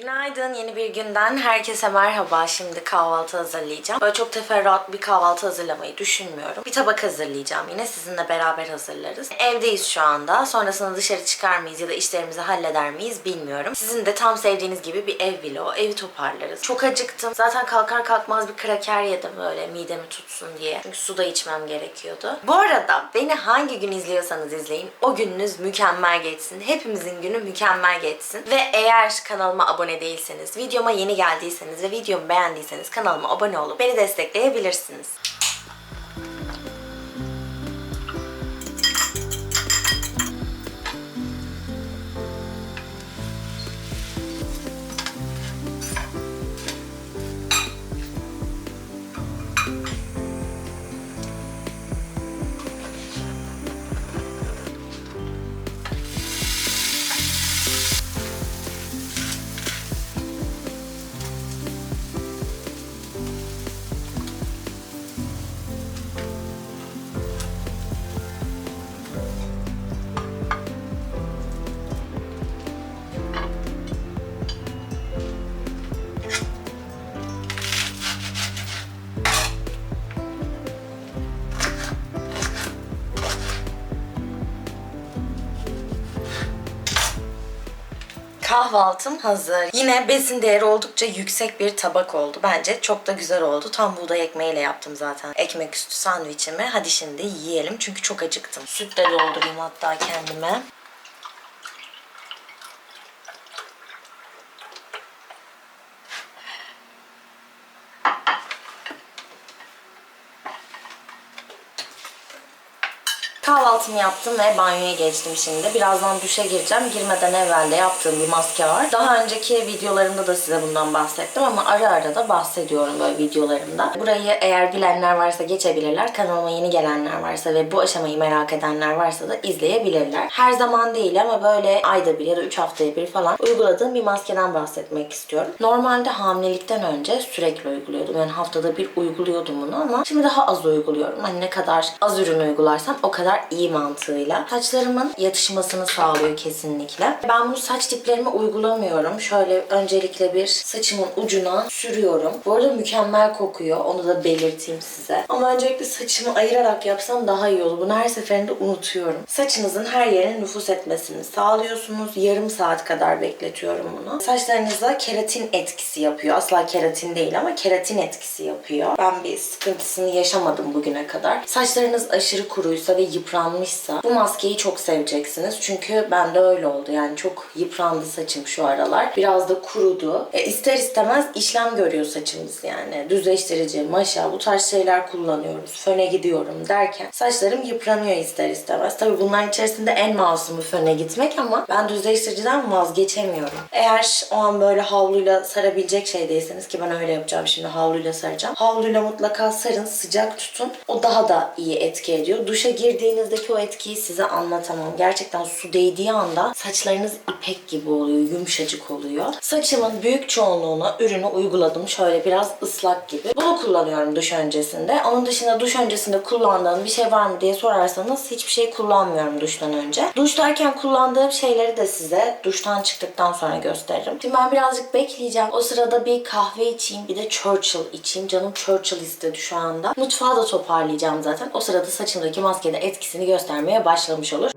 Günaydın, yeni bir günden herkese merhaba. Şimdi kahvaltı hazırlayacağım. Böyle çok teferruat bir kahvaltı hazırlamayı düşünmüyorum. Bir tabak hazırlayacağım yine sizinle beraber hazırlarız. Evdeyiz şu anda. Sonrasında dışarı çıkar mıyız ya da işlerimizi halleder miyiz bilmiyorum. Sizin de tam sevdiğiniz gibi bir ev vlogu, evi toparlarız. Çok acıktım. Zaten kalkar kalkmaz bir kraker yedim böyle midemi tutsun diye. Çünkü su da içmem gerekiyordu. Bu arada beni hangi gün izliyorsanız izleyin o gününüz mükemmel geçsin. Hepimizin günü mükemmel geçsin. Ve eğer kanalıma abone değilseniz, videoma yeni geldiyseniz ve videomu beğendiyseniz kanalıma abone olup beni destekleyebilirsiniz. Kahvaltım hazır. Yine besin değeri oldukça yüksek bir tabak oldu. Bence çok da güzel oldu. Tam buğday ekmeğiyle yaptım zaten. Ekmek üstü sandviçimi. Hadi şimdi yiyelim çünkü çok acıktım. Süt de doldurayım hatta kendime. Kahvaltımı yaptım ve banyoya geçtim şimdi. Birazdan duşa gireceğim. Girmeden evvel de yaptığım bir maske var. Daha önceki videolarımda da size bundan bahsettim ama ara ara da bahsediyorum böyle videolarımda. Burayı eğer bilenler varsa geçebilirler. Kanalıma yeni gelenler varsa ve bu aşamayı merak edenler varsa da izleyebilirler. Her zaman değil ama böyle ayda bir ya da 3 haftaya bir falan uyguladığım bir maskeden bahsetmek istiyorum. Normalde hamilelikten önce sürekli uyguluyordum. Yani haftada bir uyguluyordum bunu ama şimdi daha az uyguluyorum. Hani ne kadar az ürün uygularsam o kadar iyi mantığıyla. Saçlarımın yatışmasını sağlıyor kesinlikle. Ben bunu saç diplerime uygulamıyorum. Şöyle öncelikle bir saçımın ucuna sürüyorum. Bu arada mükemmel kokuyor. Onu da belirteyim size. Ama öncelikle saçımı ayırarak yapsam daha iyi olur. Bunu her seferinde unutuyorum. Saçınızın her yerine nüfus etmesini sağlıyorsunuz. Yarım saat kadar bekletiyorum bunu. Saçlarınıza keratin etkisi yapıyor. Asla keratin değil ama keratin etkisi yapıyor. Ben bir sıkıntısını yaşamadım bugüne kadar. Saçlarınız aşırı kuruysa ve yıpranmışsa bu maskeyi çok seveceksiniz. Çünkü bende öyle oldu. Yani çok yıprandı saçım şu aralar. Biraz da kurudu. E, ister istemez işlem görüyor saçımız yani. Düzleştirici, maşa bu tarz şeyler kullanıyoruz. Föne gidiyorum derken saçlarım yıpranıyor ister istemez. Tabii bunların içerisinde en masumu föne gitmek ama ben düzleştiriciden vazgeçemiyorum. Eğer o an böyle havluyla sarabilecek şeydeyseniz ki ben öyle yapacağım şimdi havluyla saracağım. Havluyla mutlaka sarın, sıcak tutun. O daha da iyi etki ediyor. Duşa girdiğinizdeki o etkiyi size anlatamam. Gerçekten su değdiği anda saçlarınız ipek gibi oluyor, yumuşacık oluyor. Saçımın büyük çoğunluğuna ürünü uyguladım. Şöyle biraz ıslak gibi. Bunu kullanıyorum duş öncesinde. Onun dışında duş öncesinde kullandığım bir şey var mı diye sorarsanız hiçbir şey kullanmıyorum duştan önce. Duştayken kullandığım şeyleri de size duştan çıktıktan sonra gösteririm. Şimdi ben birazcık bekleyeceğim. O sırada bir kahve içeyim, bir de Churchill içeyim. Canım Churchill istedi şu anda. Mutfağı da toparlayacağım zaten. O sırada saçımdaki maskede etkisini göstermeye başlamış olur.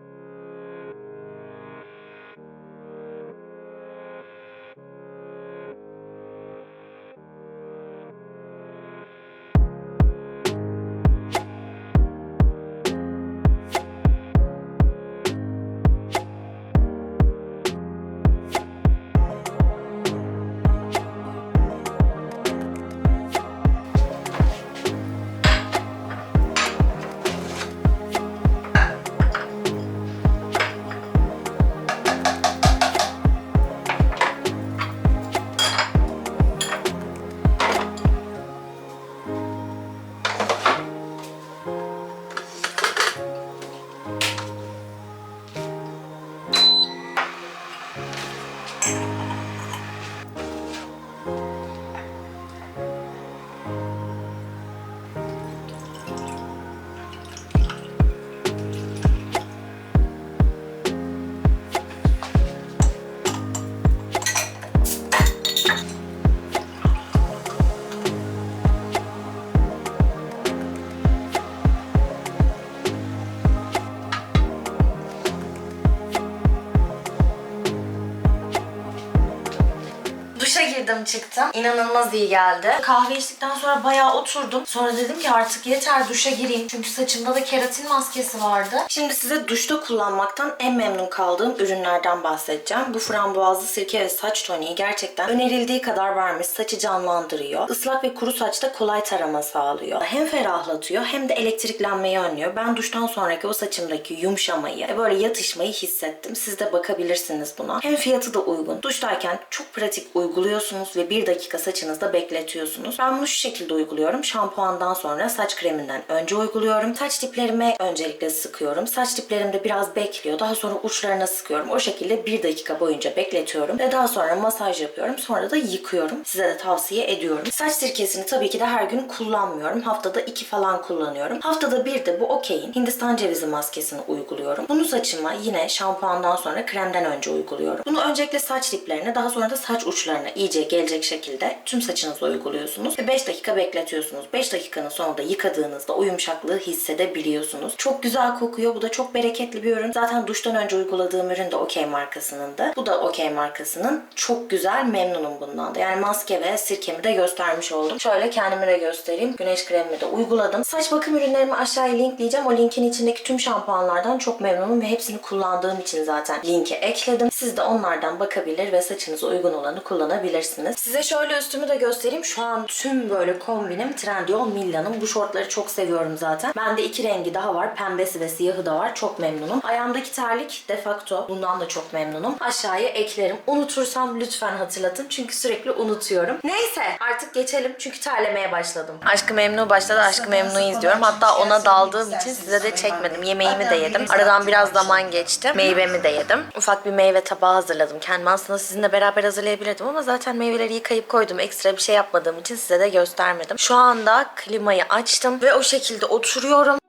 Girdim çıktım. İnanılmaz iyi geldi. Kahve içtikten sonra bayağı oturdum. Sonra dedim ki artık yeter duşa gireyim. Çünkü saçımda da keratin maskesi vardı. Şimdi size duşta kullanmaktan en memnun kaldığım ürünlerden bahsedeceğim. Bu frambuazlı sirke ve saç toniği gerçekten önerildiği kadar varmış. Saçı canlandırıyor. Islak ve kuru saçta kolay tarama sağlıyor. Hem ferahlatıyor hem de elektriklenmeyi önlüyor. Ben duştan sonraki o saçımdaki yumuşamayı, ve böyle yatışmayı hissettim. Siz de bakabilirsiniz buna. Hem fiyatı da uygun. Duştayken çok pratik uyguluyorsunuz ve bir dakika saçınızda bekletiyorsunuz. Ben bunu şu şekilde uyguluyorum. Şampuandan sonra saç kreminden önce uyguluyorum. Saç diplerime öncelikle sıkıyorum. Saç diplerimde biraz bekliyor. Daha sonra uçlarına sıkıyorum. O şekilde bir dakika boyunca bekletiyorum. Ve daha sonra masaj yapıyorum. Sonra da yıkıyorum. Size de tavsiye ediyorum. Saç sirkesini tabii ki de her gün kullanmıyorum. Haftada iki falan kullanıyorum. Haftada bir de bu okeyin Hindistan cevizi maskesini uyguluyorum. Bunu saçıma yine şampuandan sonra kremden önce uyguluyorum. Bunu öncelikle saç diplerine daha sonra da saç uçlarına iyice gelecek şekilde tüm saçınıza uyguluyorsunuz. Ve 5 dakika bekletiyorsunuz. 5 dakikanın sonunda yıkadığınızda o yumuşaklığı hissedebiliyorsunuz. Çok güzel kokuyor. Bu da çok bereketli bir ürün. Zaten duştan önce uyguladığım ürün de Okey markasının da. Bu da Okey markasının. Çok güzel memnunum bundan da. Yani maske ve sirkemi de göstermiş oldum. Şöyle kendimi de göstereyim. Güneş kremimi de uyguladım. Saç bakım ürünlerimi aşağıya linkleyeceğim. O linkin içindeki tüm şampuanlardan çok memnunum ve hepsini kullandığım için zaten linki ekledim. Siz de onlardan bakabilir ve saçınıza uygun olanı kullanabilirsiniz. Size şöyle üstümü de göstereyim. Şu an tüm böyle kombinim Trendyol Milla'nın. Bu şortları çok seviyorum zaten. Bende iki rengi daha var. Pembesi ve siyahı da var. Çok memnunum. Ayağımdaki terlik defakto. Bundan da çok memnunum. Aşağıya eklerim. Unutursam lütfen hatırlatın. Çünkü sürekli unutuyorum. Neyse artık geçelim. Çünkü terlemeye başladım. Aşkı Memnu başladı. Aşkı Memnu'yu izliyorum. Hatta ona daldığım için size de çekmedim. Yemeğimi de yedim. Aradan biraz zaman geçti. Meyvemi de yedim. Ufak bir meyve tabağı hazırladım. Kendime aslında sizinle beraber hazırlayabilirdim ama zaten meyveleri yıkayıp koydum. Ekstra bir şey yapmadığım için size de göstermedim. Şu anda klimayı açtım ve o şekilde oturuyorum.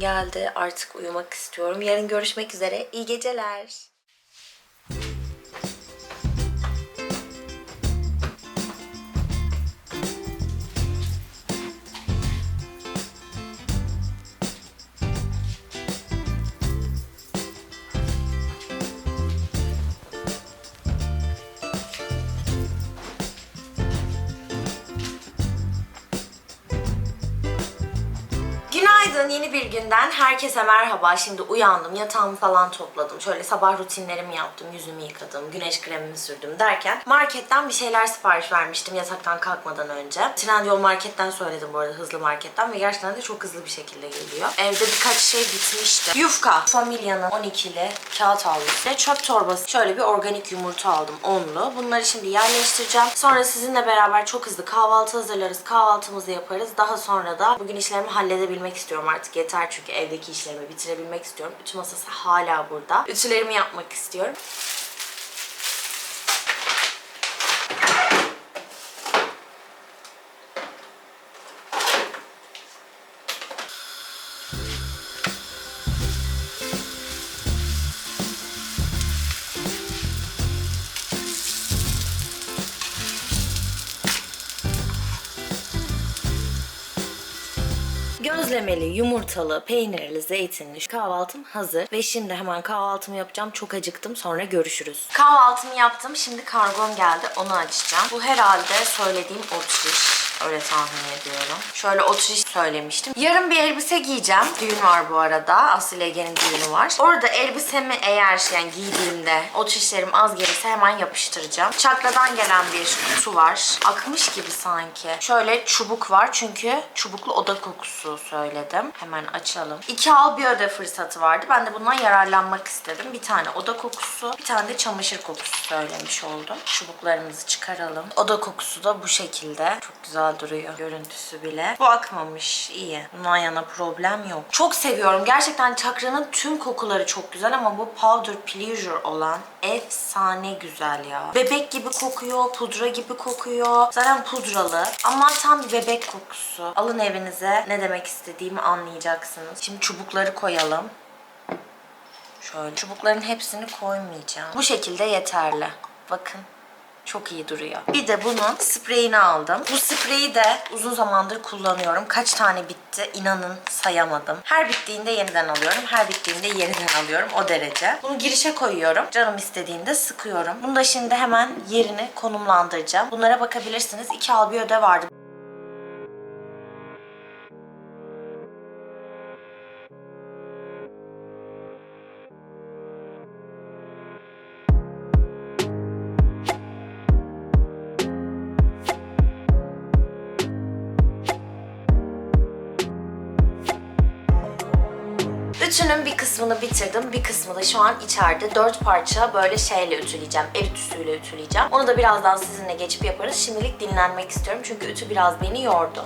Geldi. Artık uyumak istiyorum. Yarın görüşmek üzere. İyi geceler. Günaydın yeni bir günden herkese merhaba. Şimdi uyandım yatağımı falan topladım. Şöyle sabah rutinlerimi yaptım. Yüzümü yıkadım. Güneş kremimi sürdüm derken marketten bir şeyler sipariş vermiştim yataktan kalkmadan önce. Trendyol marketten söyledim bu arada hızlı marketten ve gerçekten de çok hızlı bir şekilde geliyor. Evde birkaç şey bitmişti. Yufka. Familya'nın 12'li kağıt havlusu. Ve çöp torbası. Şöyle bir organik yumurta aldım onlu. Bunları şimdi yerleştireceğim. Sonra sizinle beraber çok hızlı kahvaltı hazırlarız. Kahvaltımızı yaparız. Daha sonra da bugün işlerimi halledebilmek istiyorum artık. Yeter çünkü evdeki işlerimi bitirebilmek istiyorum. Ütü masası hala burada. Ütülerimi yapmak istiyorum. Gözlemeli, yumurtalı, peynirli, zeytinli kahvaltım hazır. Ve şimdi hemen kahvaltımı yapacağım. Çok acıktım. Sonra görüşürüz. Kahvaltımı yaptım. Şimdi kargom geldi. Onu açacağım. Bu herhalde söylediğim otriş. Öyle tahmin ediyorum. Şöyle otriş söylemiştim. Yarın bir elbise giyeceğim. Düğün var bu arada. Aslı Ege'nin düğünü var. Orada elbisemi eğer yani giydiğimde otrişlerim az gelirse hemen yapıştıracağım. Çakradan gelen bir kutu var. Akmış gibi sanki. Şöyle çubuk var çünkü çubuklu oda kokusu söyledim. Hemen açalım. İki al bir öde fırsatı vardı. Ben de bundan yararlanmak istedim. Bir tane oda kokusu, bir tane de çamaşır kokusu söylemiş oldum. Çubuklarımızı çıkaralım. Oda kokusu da bu şekilde. Çok güzel duruyor görüntüsü bile. Bu akmamış. iyi. Bundan yana problem yok. Çok seviyorum. Gerçekten çakranın tüm kokuları çok güzel ama bu powder pleasure olan efsane güzel ya. Bebek gibi kokuyor, pudra gibi kokuyor. Zaten pudralı ama tam bir bebek kokusu. Alın evinize ne demek istediğimi anlayacaksınız. Şimdi çubukları koyalım. Şöyle çubukların hepsini koymayacağım. Bu şekilde yeterli. Bakın. Çok iyi duruyor. Bir de bunun spreyini aldım. Bu spreyi de uzun zamandır kullanıyorum. Kaç tane bitti inanın sayamadım. Her bittiğinde yeniden alıyorum. Her bittiğinde yeniden alıyorum. O derece. Bunu girişe koyuyorum. Canım istediğinde sıkıyorum. Bunu da şimdi hemen yerini konumlandıracağım. Bunlara bakabilirsiniz. İki al bir vardı. Ütünün bir kısmını bitirdim. Bir kısmı da şu an içeride. Dört parça böyle şeyle ütüleyeceğim. El ütüsüyle ütüleyeceğim. Onu da birazdan sizinle geçip yaparız. Şimdilik dinlenmek istiyorum. Çünkü ütü biraz beni yordu.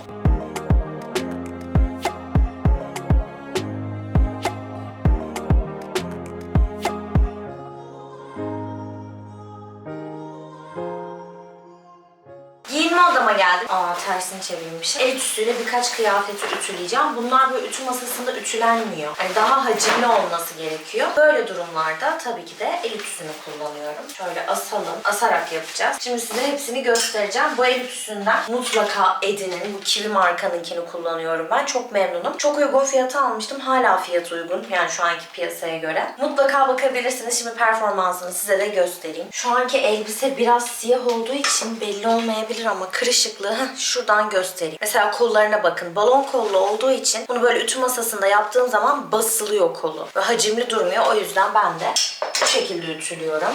Aa tersini çevirmişim. El ütüsüyle birkaç kıyafeti ütüleyeceğim. Bunlar böyle ütü masasında ütülenmiyor. Yani daha hacimli olması gerekiyor. Böyle durumlarda tabii ki de el ütüsünü kullanıyorum. Şöyle asalım. Asarak yapacağız. Şimdi size hepsini göstereceğim. Bu el ütüsünden mutlaka Edin'in bu Kiwi markanınkini kullanıyorum ben. Çok memnunum. Çok uygun fiyata almıştım. Hala fiyat uygun. Yani şu anki piyasaya göre. Mutlaka bakabilirsiniz. Şimdi performansını size de göstereyim. Şu anki elbise biraz siyah olduğu için belli olmayabilir ama kırışıklığı şuradan göstereyim. Mesela kollarına bakın. Balon kollu olduğu için bunu böyle ütü masasında yaptığım zaman basılıyor kolu. Ve hacimli durmuyor. O yüzden ben de bu şekilde ütülüyorum.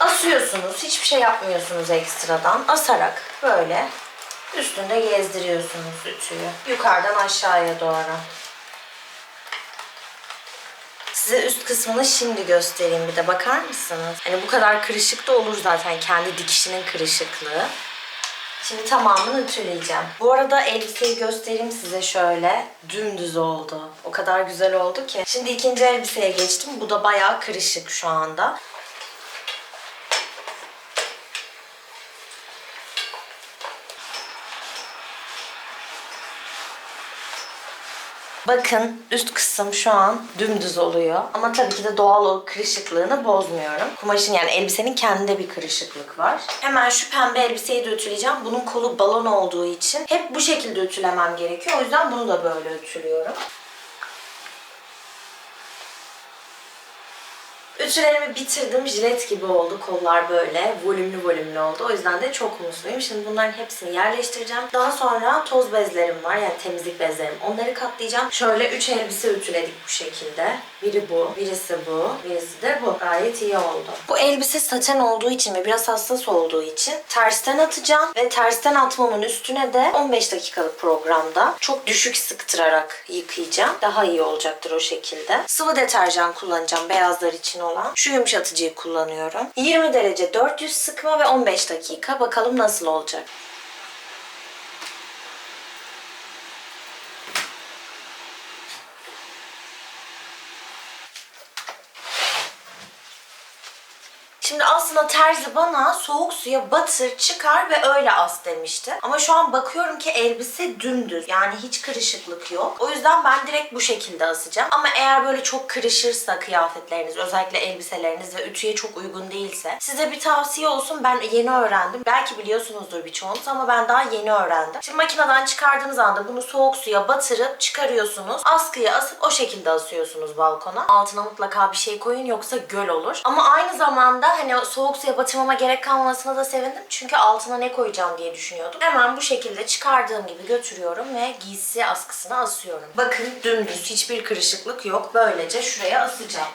Asıyorsunuz. Hiçbir şey yapmıyorsunuz ekstradan. Asarak böyle üstünde gezdiriyorsunuz ütüyü. Yukarıdan aşağıya doğru. Size üst kısmını şimdi göstereyim bir de bakar mısınız? Hani bu kadar kırışık da olur zaten kendi dikişinin kırışıklığı. Şimdi tamamını ütüleyeceğim. Bu arada elbiseyi göstereyim size şöyle. Dümdüz oldu. O kadar güzel oldu ki. Şimdi ikinci elbiseye geçtim. Bu da bayağı kırışık şu anda. Bakın üst kısım şu an dümdüz oluyor. Ama tabii ki de doğal o kırışıklığını bozmuyorum. Kumaşın yani elbisenin kendinde bir kırışıklık var. Hemen şu pembe elbiseyi de ütüleyeceğim. Bunun kolu balon olduğu için hep bu şekilde ütülemem gerekiyor. O yüzden bunu da böyle ütülüyorum. Ütülerimi bitirdim. Jilet gibi oldu. Kollar böyle volümlü volümlü oldu. O yüzden de çok mutluyum. Şimdi bunların hepsini yerleştireceğim. Daha sonra toz bezlerim var. Yani temizlik bezlerim. Onları katlayacağım. Şöyle 3 elbise ütüledik bu şekilde. Biri bu, birisi bu, birisi de bu. Gayet iyi oldu. Bu elbise saten olduğu için ve biraz hassas olduğu için tersten atacağım. Ve tersten atmamın üstüne de 15 dakikalık programda çok düşük sıktırarak yıkayacağım. Daha iyi olacaktır o şekilde. Sıvı deterjan kullanacağım beyazlar için olan. Şu yumuşatıcıyı kullanıyorum. 20 derece 400 sıkma ve 15 dakika. Bakalım nasıl olacak. Şimdi aslında terzi bana soğuk suya batır, çıkar ve öyle as demişti. Ama şu an bakıyorum ki elbise dümdüz. Yani hiç kırışıklık yok. O yüzden ben direkt bu şekilde asacağım. Ama eğer böyle çok kırışırsa kıyafetleriniz, özellikle elbiseleriniz ve ütüye çok uygun değilse size bir tavsiye olsun. Ben yeni öğrendim. Belki biliyorsunuzdur birçoğunuz ama ben daha yeni öğrendim. Şimdi makineden çıkardığınız anda bunu soğuk suya batırıp çıkarıyorsunuz. Askıya asıp o şekilde asıyorsunuz balkona. Altına mutlaka bir şey koyun yoksa göl olur. Ama aynı zamanda hani soğuk suya batırmama gerek kalmamasına da sevindim. Çünkü altına ne koyacağım diye düşünüyordum. Hemen bu şekilde çıkardığım gibi götürüyorum ve giysi askısına asıyorum. Bakın dümdüz hiçbir kırışıklık yok. Böylece şuraya asacağım.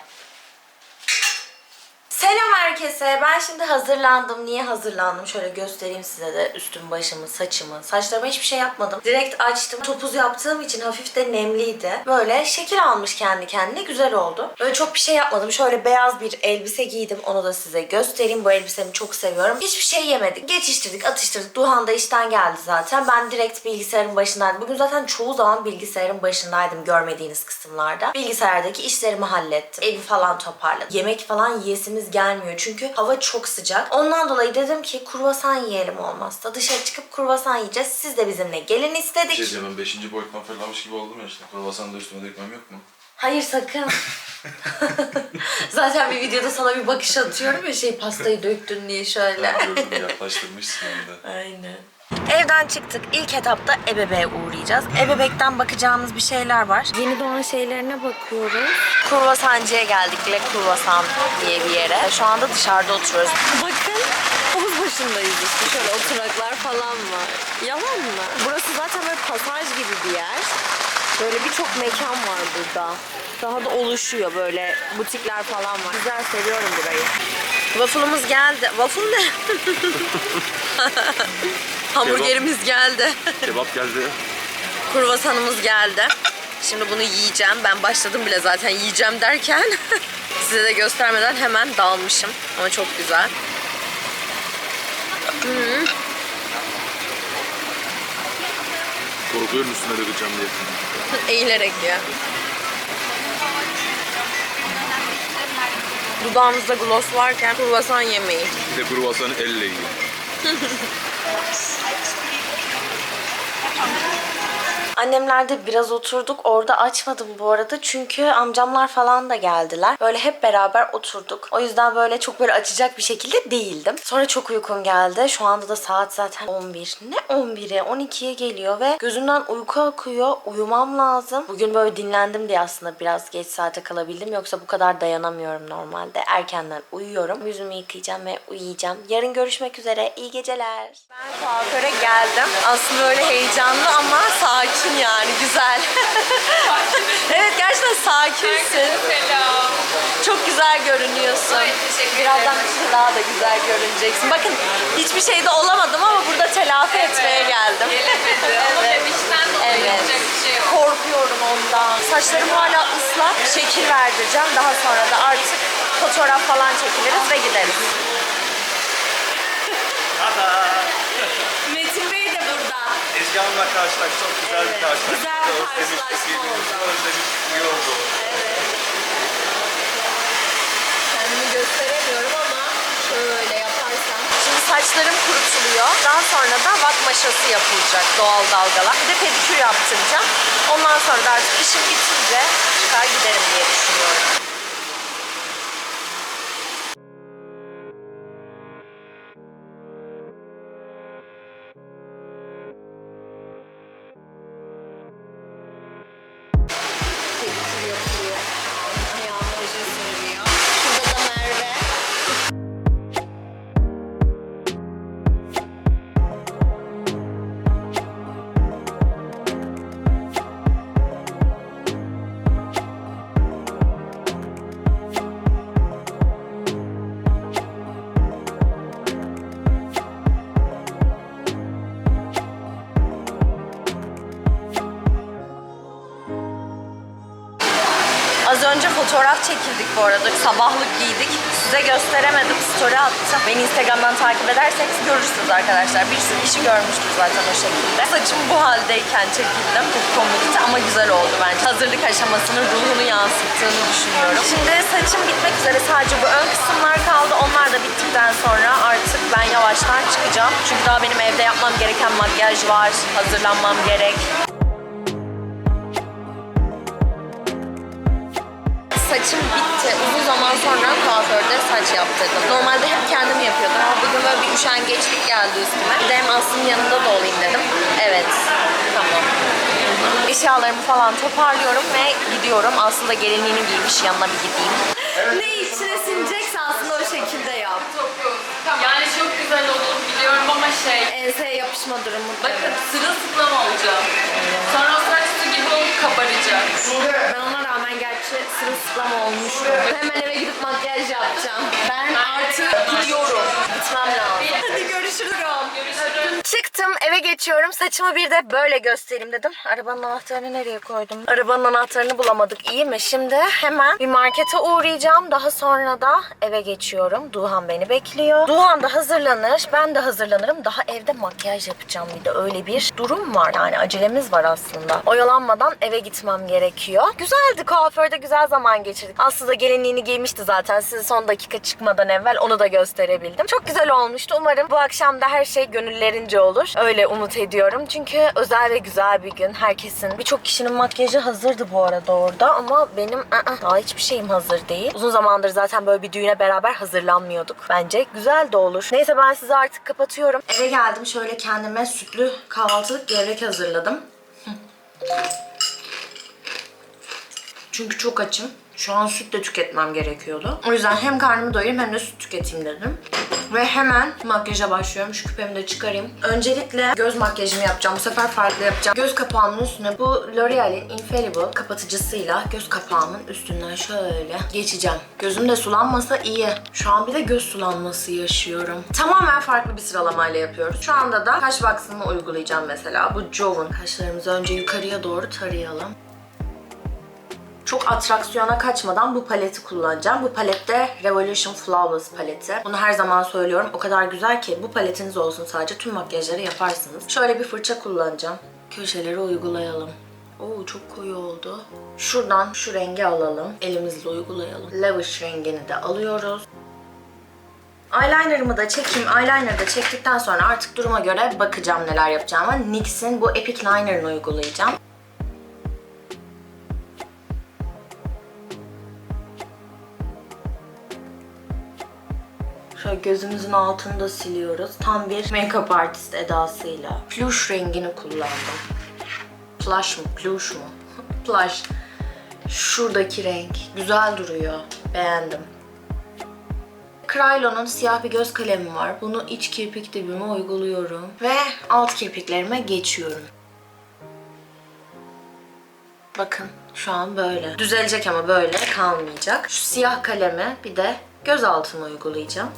Selam herkese. Ben şimdi hazırlandım. Niye hazırlandım? Şöyle göstereyim size de üstüm, başımı, saçımı. Saçlarıma hiçbir şey yapmadım. Direkt açtım. Topuz yaptığım için hafif de nemliydi. Böyle şekil almış kendi kendine. Güzel oldu. Böyle çok bir şey yapmadım. Şöyle beyaz bir elbise giydim. Onu da size göstereyim. Bu elbisemi çok seviyorum. Hiçbir şey yemedik. Geçiştirdik, atıştırdık. Duhan da işten geldi zaten. Ben direkt bilgisayarın başındaydım. Bugün zaten çoğu zaman bilgisayarın başındaydım görmediğiniz kısımlarda. Bilgisayardaki işlerimi hallettim. Evi falan toparladım. Yemek falan yiyesimiz gelmiyor. Çünkü hava çok sıcak. Ondan dolayı dedim ki kruvasan yiyelim olmazsa. Dışarı çıkıp kruvasan yiyeceğiz. Siz de bizimle gelin istedik. Şey diyeceğim ben 5. boyuttan fırlamış gibi oldum ya işte. Kruvasan da üstüme dökmem yok mu? Hayır sakın. Zaten bir videoda sana bir bakış atıyorum ya şey pastayı döktün diye şöyle. Gözünü yaklaştırmışsın hem de. Aynen. Evden çıktık. İlk etapta Ebebe'ye uğrayacağız. Ebebek'ten bakacağımız bir şeyler var. Yeni doğan şeylerine bakıyoruz. Kurvasancı'ya geldik. Le Kurvasan diye bir yere. Şu anda dışarıda oturuyoruz. Bakın havuz başındayız işte. Şöyle oturaklar falan var. Yalan mı? Burası zaten böyle pasaj gibi bir yer. Böyle birçok mekan var burada. Daha da oluşuyor böyle butikler falan var. Güzel seviyorum burayı. Waffle'ımız geldi. Waffle ne? Hamburgerimiz geldi. Kebap geldi. Kruvasanımız geldi. Şimdi bunu yiyeceğim. Ben başladım bile zaten yiyeceğim derken size de göstermeden hemen dalmışım. Ama çok güzel. Korkuyorum üstüne dökeceğim diye. Eğilerek ya. Dudağımızda gloss varken kruvasan yemeği. Bir de kruvasanı elle Thank you. Annemlerde biraz oturduk. Orada açmadım bu arada. Çünkü amcamlar falan da geldiler. Böyle hep beraber oturduk. O yüzden böyle çok böyle açacak bir şekilde değildim. Sonra çok uykum geldi. Şu anda da saat zaten 11. Ne 11'i? 12'ye geliyor ve gözümden uyku akıyor. Uyumam lazım. Bugün böyle dinlendim diye aslında biraz geç saate kalabildim. Yoksa bu kadar dayanamıyorum normalde. Erkenden uyuyorum. Yüzümü yıkayacağım ve uyuyacağım. Yarın görüşmek üzere. İyi geceler. Ben kuaföre geldim. Aslında öyle heyecanlı ama sakin yani. Güzel. evet gerçekten sakinsin. Selam. Çok güzel görünüyorsun. Ay, teşekkür Birazdan ederim. işte daha da güzel görüneceksin. Bakın hiçbir şeyde olamadım ama burada telafi etmeye geldim. Gelemedi ama Evet. bebeğişten dolayı Evet. yapacak bir şey yok. Korkuyorum ondan. Saçlarım hala ıslak. Şekil verdireceğim. Daha sonra da artık fotoğraf falan çekiliriz ve gideriz. Metin Bey. Ezgi Hanım'la karşılaştık. Çok güzel Evet, bir karşılaşma. güzel bir karşılaşma birbirimizi, oldu. Özlemiştik, iyi oldu. Kendimi gösteremiyorum ama şöyle yaparsam. Şimdi saçlarım kurutuluyor. Daha sonra da vat maşası yapılacak doğal dalgalar. Bir de pedikür yaptıracağım. Ondan sonra da artık işim bitince çıkar giderim diye düşünüyorum. Çekildik bu arada. Sabahlık giydik. Size gösteremedim. Story attım. Beni Instagram'dan takip ederseniz görürsünüz arkadaşlar. Bir sürü kişi görmüştür zaten o şekilde. Saçım bu haldeyken çekildim. Çok komikti ama güzel oldu bence. Hazırlık aşamasının ruhunu yansıttığını düşünüyorum. Şimdi saçım bitmek üzere. Sadece bu ön kısımlar kaldı. Onlar da bittikten sonra artık ben yavaştan çıkacağım. Çünkü daha benim evde yapmam gereken makyaj var. Hazırlanmam gerek. Saçım bitti. Uzun zaman sonra kuaförde saç yaptırdım. Normalde hep kendim yapıyordum ama bugün böyle bir üşengeçlik geldi üstüme. Bir de hem Aslı'nın yanında da olayım dedim. Evet, tamam. Eşyalarımı falan toparlıyorum ve gidiyorum. Aslı da gelinliğini giymiş, yanına bir gideyim. Ne içine sinecekse aslında o şekilde yap. Yani çok güzel olur biliyorum ama şey. Enseye yapışma durumu. Bakın sırılsıklam olacak. Sonra o saç olup kabaracak. Ben ona rağmen gerçi sırılsıklam olmuştum. Hemen eve gidip makyaj yapacağım. Ben artık gidiyorum. Gitmem lazım. Hadi görüşürüz. Görüşürüz. Çıktım eve geçiyorum. Saçımı bir de böyle göstereyim dedim. Arabanın anahtarını nereye koydum? Arabanın anahtarını bulamadık. İyi mi? Şimdi hemen bir markete uğrayacağım. Daha sonra da eve geçiyorum. Duhan beni bekliyor. Duhan da hazırlanır. Ben de hazırlanırım. Daha evde makyaj yapacağım bir de. Öyle bir durum var. Yani acelemiz var aslında. Oyalan hazırlanmadan eve gitmem gerekiyor. Güzeldi kuaförde güzel zaman geçirdik. Aslı da gelinliğini giymişti zaten. Size son dakika çıkmadan evvel onu da gösterebildim. Çok güzel olmuştu. Umarım bu akşam da her şey gönüllerince olur. Öyle umut ediyorum. Çünkü özel ve güzel bir gün. Herkesin, birçok kişinin makyajı hazırdı bu arada orada ama benim ı-ı, daha hiçbir şeyim hazır değil. Uzun zamandır zaten böyle bir düğüne beraber hazırlanmıyorduk. Bence güzel de olur. Neyse ben sizi artık kapatıyorum. Eve geldim şöyle kendime sütlü kahvaltılık gevrek hazırladım. Çünkü çok açım. Şu an süt de tüketmem gerekiyordu. O yüzden hem karnımı doyurayım hem de süt tüketeyim dedim. Ve hemen makyaja başlıyorum. Şu küpemi de çıkarayım. Öncelikle göz makyajımı yapacağım. Bu sefer farklı yapacağım. Göz kapağımın üstüne bu L'Oreal'in Infallible kapatıcısıyla göz kapağımın üstünden şöyle geçeceğim. Gözüm de sulanmasa iyi. Şu an bir de göz sulanması yaşıyorum. Tamamen farklı bir sıralamayla yapıyoruz. Şu anda da kaş baksımı uygulayacağım mesela. Bu Joven. Kaşlarımızı önce yukarıya doğru tarayalım. Çok atraksiyona kaçmadan bu paleti kullanacağım. Bu palette Revolution Flawless paleti. Bunu her zaman söylüyorum. O kadar güzel ki bu paletiniz olsun sadece tüm makyajları yaparsınız. Şöyle bir fırça kullanacağım. Köşeleri uygulayalım. Oo çok koyu oldu. Şuradan şu rengi alalım. Elimizle uygulayalım. Lavish rengini de alıyoruz. Eyelinerımı da çekeyim. Eyeliner'ı da çektikten sonra artık duruma göre bakacağım neler yapacağıma. NYX'in bu Epic Liner'ını uygulayacağım. Şöyle gözümüzün altını da siliyoruz. Tam bir make-up artist edasıyla. Plush rengini kullandım. Plush mu? Plush mu? Plush. Şuradaki renk. Güzel duruyor. Beğendim. Krylo'nun siyah bir göz kalemi var. Bunu iç kirpik dibime uyguluyorum. Ve alt kirpiklerime geçiyorum. Bakın şu an böyle. Düzelecek ama böyle kalmayacak. Şu siyah kalemi bir de göz altına uygulayacağım.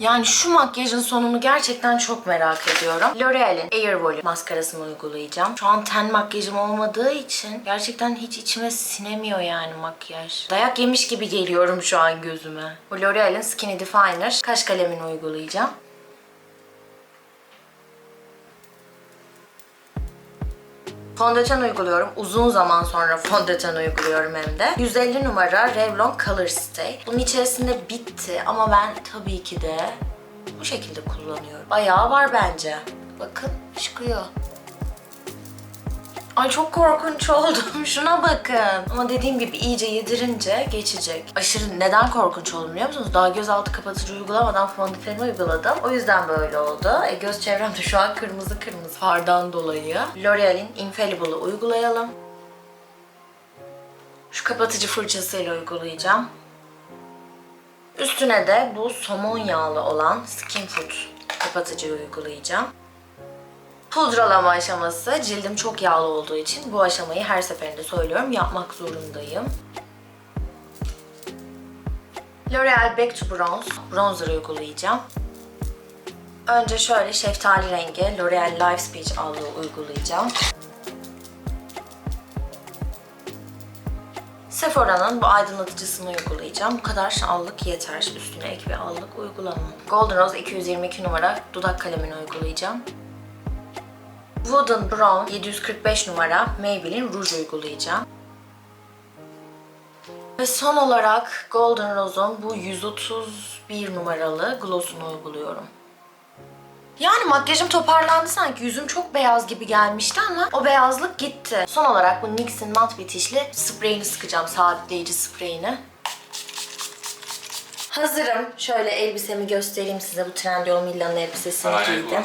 Yani şu makyajın sonunu gerçekten çok merak ediyorum. L'Oreal'in Air Volume maskarasını uygulayacağım. Şu an ten makyajım olmadığı için gerçekten hiç içime sinemiyor yani makyaj. Dayak yemiş gibi geliyorum şu an gözüme. Bu L'Oreal'in Skinny Definer kaş kalemini uygulayacağım. Fondöten uyguluyorum. Uzun zaman sonra fondöten uyguluyorum hem de. 150 numara Revlon Color Stay. Bunun içerisinde bitti ama ben tabii ki de bu şekilde kullanıyorum. Bayağı var bence. Bakın çıkıyor. Ay çok korkunç oldum. Şuna bakın. Ama dediğim gibi iyice yedirince geçecek. Aşırı neden korkunç oldum biliyor musunuz? Daha gözaltı kapatıcı uygulamadan fondöteni uyguladım. O yüzden böyle oldu. E, göz çevrem de şu an kırmızı kırmızı fardan dolayı. L'Oreal'in Infallible'ı uygulayalım. Şu kapatıcı fırçasıyla uygulayacağım. Üstüne de bu somon yağlı olan Skin Food kapatıcıyı uygulayacağım. Pudralama aşaması. Cildim çok yağlı olduğu için bu aşamayı her seferinde söylüyorum. Yapmak zorundayım. L'Oreal Back to Bronze bronzer uygulayacağım. Önce şöyle şeftali rengi L'Oreal Life Speech allığı uygulayacağım. Sephora'nın bu aydınlatıcısını uygulayacağım. Bu kadar allık yeter. Üstüne ek bir allık uygulamam. Golden Rose 222 numara dudak kalemini uygulayacağım. Wooden Brown 745 numara Maybelline ruj uygulayacağım. Ve son olarak Golden Rose'un bu 131 numaralı gloss'unu uyguluyorum. Yani makyajım toparlandı sanki. Yüzüm çok beyaz gibi gelmişti ama o beyazlık gitti. Son olarak bu NYX'in mat bitişli spreyini sıkacağım. Sabitleyici spreyini. Hazırım. Şöyle elbisemi göstereyim size. Bu Trendyol Millan'ın elbisesini giydim.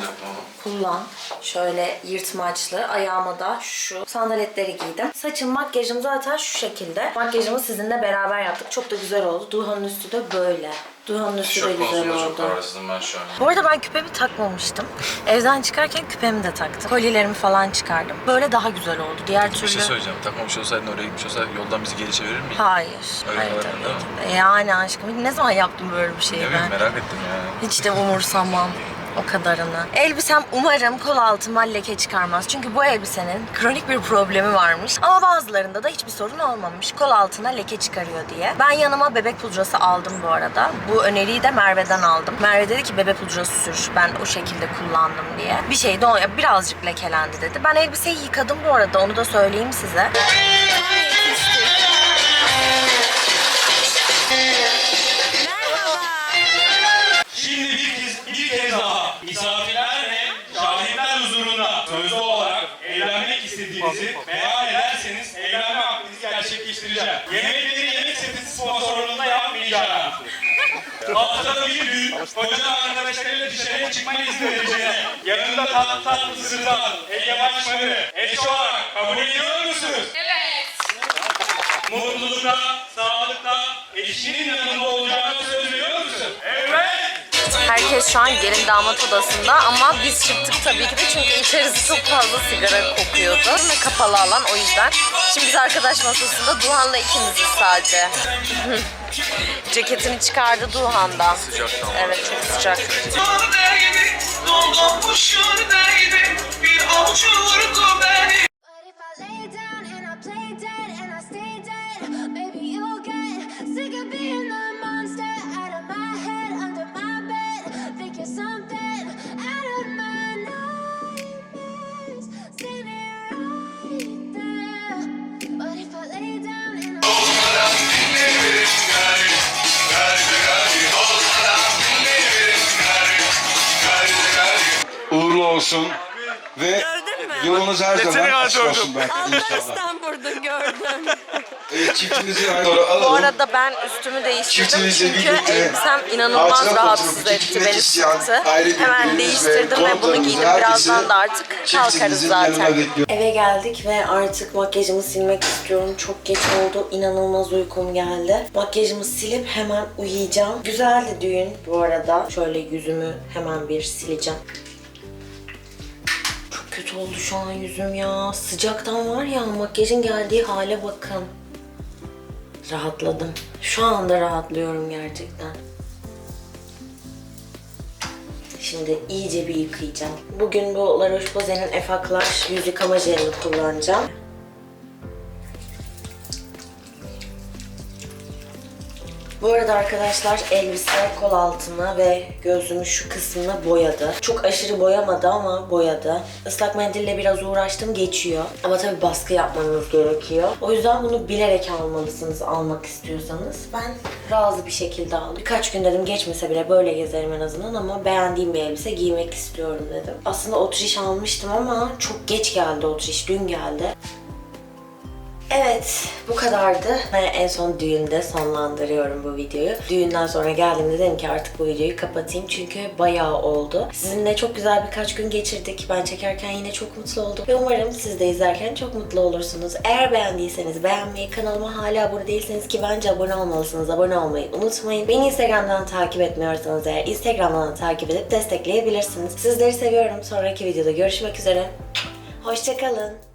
Kullan. Şöyle yırtmaçlı. Ayağıma da şu sandaletleri giydim. Saçım, makyajım zaten şu şekilde. Makyajımı sizinle beraber yaptık. Çok da güzel oldu. Duhan'ın üstü de böyle. Duhan'ın üstü de Şok güzel konusunda çok oldu. kararsızım ben şu an. Bu arada ben küpemi takmamıştım. Evden çıkarken küpemi de taktım. Kolyelerimi falan çıkardım. Böyle daha güzel oldu. Diğer Bir türlü... şey söyleyeceğim. Takmamış olsaydın oraya gitmiş olsaydın yoldan bizi geri çevirir miydin? Hayır. Öyle Hayır tabii mı? ki. Yani aşkım ne zaman yaptım böyle bir şeyi Ne ben? bileyim merak ettim ya. Hiç de umursamam. O kadarını. Elbisem umarım kol altıma leke çıkarmaz. Çünkü bu elbisenin kronik bir problemi varmış. Ama bazılarında da hiçbir sorun olmamış. Kol altına leke çıkarıyor diye. Ben yanıma bebek pudrası aldım bu arada. Bu öneriyi de Merve'den aldım. Merve dedi ki bebek pudrası sür. Ben o şekilde kullandım diye. Bir şey de o- birazcık lekelendi dedi. Ben elbiseyi yıkadım bu arada. Onu da söyleyeyim size. Haftada bir gün koca arkadaşlarıyla dışarıya çıkma izni vereceğine, yanında tatlı tatlı sırdan, Ege Başmanı, eş olarak kabul ediyor musunuz? Evet. Mutlulukta, sağlıkta, eşinin yanında olacağına söz veriyor musun? Evet! Herkes şu an gelin damat odasında ama biz çıktık tabii ki de çünkü içerisi çok fazla sigara kokuyordu ve kapalı alan o yüzden. Şimdi biz arkadaş masasında Duhan'la ikimiziz sadece. Ceketini çıkardı Duhan'dan. Sıcaktan. Evet çok sıcak. Kuşun neydi? Bir avuç vurdu beni. Olsun ve yolunuz her zaman açık olsun ben inşallah. vurdun gördüm. Evet, çiftimizi alalım. Bu arada ben üstümü değiştirdim çünkü birlikte elbisem inanılmaz rahatsız etti, beni isteyen sıktı. aile Hemen büyüklerimiz değiştirdim ve ve bunu giydim. herkesi Birazdan da artık kalkarız yanına zaten. Eve geldik ve artık makyajımı silmek istiyorum. Çok geç oldu. İnanılmaz uykum geldi. Makyajımı silip hemen uyuyacağım. Güzeldi düğün bu arada. Şöyle yüzümü hemen bir sileceğim. Kötü oldu şu an yüzüm ya. Sıcaktan var ya makyajın geldiği hale bakın. Rahatladım. Şu anda rahatlıyorum gerçekten. Şimdi iyice bir yıkayacağım. Bugün bu La Roche-Posay'nin Effaclar yüz yıkama jelini kullanacağım. Bu arada arkadaşlar elbise kol altını ve gözümün şu kısmını boyadı. Çok aşırı boyamadı ama boyadı. Islak mendille biraz uğraştım geçiyor. Ama tabii baskı yapmanız gerekiyor. O yüzden bunu bilerek almalısınız almak istiyorsanız. Ben razı bir şekilde aldım. Birkaç gün dedim geçmese bile böyle gezerim en azından ama beğendiğim bir elbise giymek istiyorum dedim. Aslında otriş almıştım ama çok geç geldi otriş. Dün geldi. Evet, bu kadardı. Ve en son düğünde sonlandırıyorum bu videoyu. Düğünden sonra geldiğimde dedim ki artık bu videoyu kapatayım çünkü bayağı oldu. Sizinle çok güzel birkaç gün geçirdik. Ben çekerken yine çok mutlu oldum. Ve umarım siz de izlerken çok mutlu olursunuz. Eğer beğendiyseniz beğenmeyi, kanalıma hala abone değilseniz ki bence abone olmalısınız. Abone olmayı unutmayın. Beni Instagram'dan takip etmiyorsanız eğer Instagram'dan takip edip destekleyebilirsiniz. Sizleri seviyorum. Sonraki videoda görüşmek üzere. Hoşçakalın.